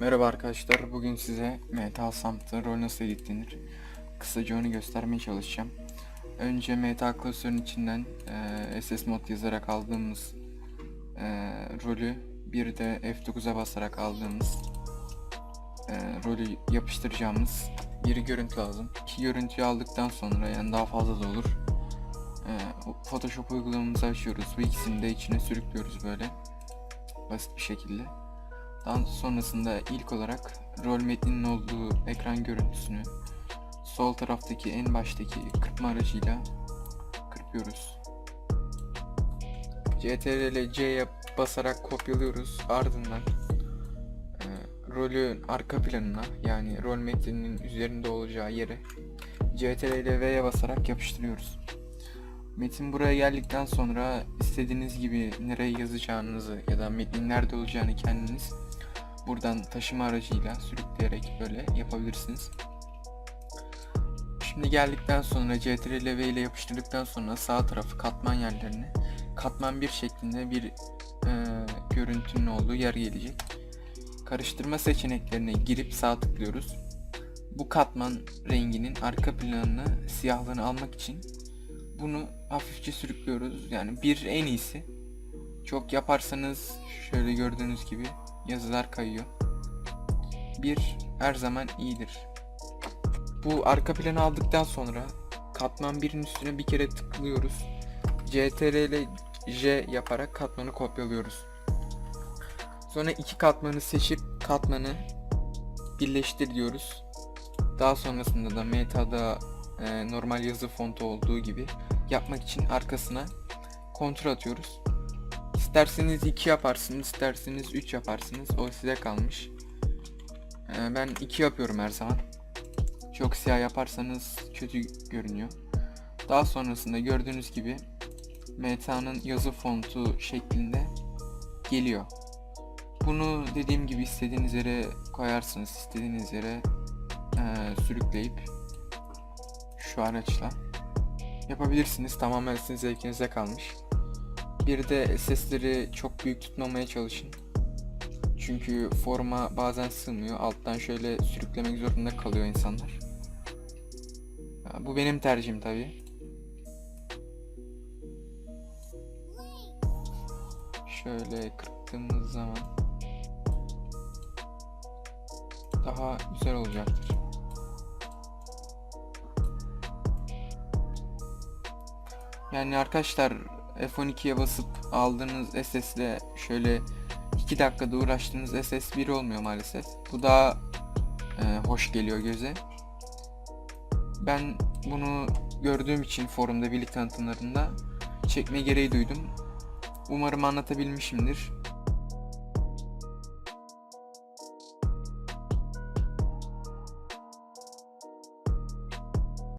Merhaba arkadaşlar, bugün size Metal Samp'ta rol nasıl editlenir kısaca onu göstermeye çalışacağım. Önce Metal klasörün içinden eee, SS mod yazarak aldığımız eee, rolü bir de F9'a basarak aldığımız eee, rolü yapıştıracağımız bir görüntü lazım. İki görüntüyü aldıktan sonra yani daha fazla da olur. Eee, Photoshop uygulamamızı açıyoruz. Bu ikisini de içine sürüklüyoruz böyle basit bir şekilde. Daha sonrasında ilk olarak rol metninin olduğu ekran görüntüsünü sol taraftaki en baştaki kırpma aracıyla kırpıyoruz. CTRL C'ye basarak kopyalıyoruz. Ardından e, rolün arka planına yani rol metninin üzerinde olacağı yere CTRL V'ye basarak yapıştırıyoruz. Metin buraya geldikten sonra istediğiniz gibi nereye yazacağınızı ya da metnin nerede olacağını kendiniz buradan taşıma aracıyla sürükleyerek böyle yapabilirsiniz. Şimdi geldikten sonra CTRL V ile yapıştırdıktan sonra sağ tarafı katman yerlerine katman bir şeklinde bir e, görüntünün olduğu yer gelecek. Karıştırma seçeneklerine girip sağ tıklıyoruz. Bu katman renginin arka planını siyahlığını almak için bunu hafifçe sürüklüyoruz. Yani bir en iyisi. Çok yaparsanız şöyle gördüğünüz gibi yazılar kayıyor. Bir her zaman iyidir. Bu arka planı aldıktan sonra katman birin üstüne bir kere tıklıyoruz. CTRL J yaparak katmanı kopyalıyoruz. Sonra iki katmanı seçip katmanı birleştir diyoruz. Daha sonrasında da meta'da e, normal yazı fontu olduğu gibi yapmak için arkasına kontrol atıyoruz. İsterseniz 2 yaparsınız, isterseniz 3 yaparsınız. O size kalmış. Ee, ben 2 yapıyorum her zaman. Çok siyah yaparsanız kötü görünüyor. Daha sonrasında gördüğünüz gibi meta'nın yazı fontu şeklinde geliyor. Bunu dediğim gibi istediğiniz yere koyarsınız, istediğiniz yere eee, sürükleyip şu araçla yapabilirsiniz. Tamamen sizin zevkinize kalmış. Bir de sesleri çok büyük tutmamaya çalışın. Çünkü forma bazen sığmıyor. Alttan şöyle sürüklemek zorunda kalıyor insanlar. Bu benim tercihim tabi. Şöyle kırptığımız zaman daha güzel olacaktır. Yani arkadaşlar F12'ye basıp aldığınız SS ile şöyle 2 dakikada uğraştığınız SS 1 olmuyor maalesef. Bu daha e, hoş geliyor göze. Ben bunu gördüğüm için forumda birlik tanıtımlarında çekme gereği duydum. Umarım anlatabilmişimdir.